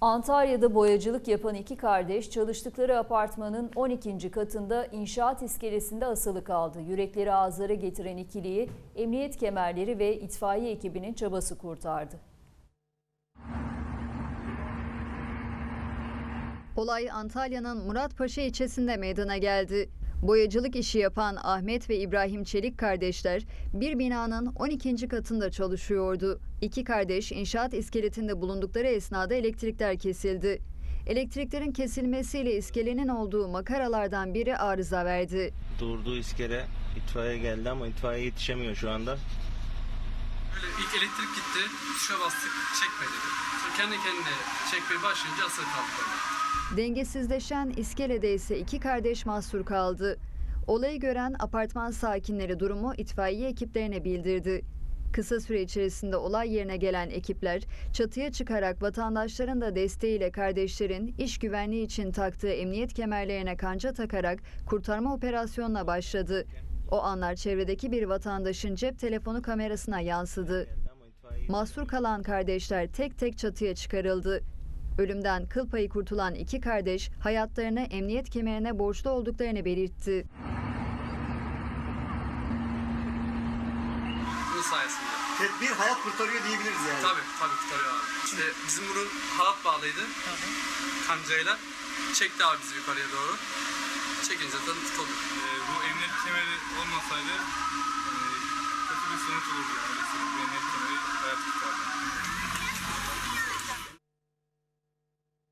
Antalya'da boyacılık yapan iki kardeş çalıştıkları apartmanın 12. katında inşaat iskelesinde asılı kaldı. Yürekleri ağızlara getiren ikiliyi emniyet kemerleri ve itfaiye ekibinin çabası kurtardı. Olay Antalya'nın Muratpaşa ilçesinde meydana geldi. Boyacılık işi yapan Ahmet ve İbrahim Çelik kardeşler bir binanın 12. katında çalışıyordu. İki kardeş inşaat iskeletinde bulundukları esnada elektrikler kesildi. Elektriklerin kesilmesiyle iskelenin olduğu makaralardan biri arıza verdi. Durduğu iskele itfaiye geldi ama itfaiye yetişemiyor şu anda. Böyle ilk elektrik gitti, tuşa bastık, çekme dedi. Sonra kendi kendine çekmeye başlayınca asılı kaldık orada. Dengesizleşen iskelede ise iki kardeş mahsur kaldı. Olayı gören apartman sakinleri durumu itfaiye ekiplerine bildirdi. Kısa süre içerisinde olay yerine gelen ekipler çatıya çıkarak vatandaşların da desteğiyle kardeşlerin iş güvenliği için taktığı emniyet kemerlerine kanca takarak kurtarma operasyonuna başladı. O anlar çevredeki bir vatandaşın cep telefonu kamerasına yansıdı. Mahsur kalan kardeşler tek tek çatıya çıkarıldı. Ölümden kıl payı kurtulan iki kardeş hayatlarını emniyet kemerine borçlu olduklarını belirtti. Bunun sayesinde. Tedbir hayat kurtarıyor diyebiliriz yani. Tabii tabii kurtarıyor abi. İşte bizim bunun halat bağlıydı. Kancayla. Çekti abi bizi yukarıya doğru. Çekince de tutulduk. Ee, sonuç olurdu yani. Öyle söyleyeyim. Bu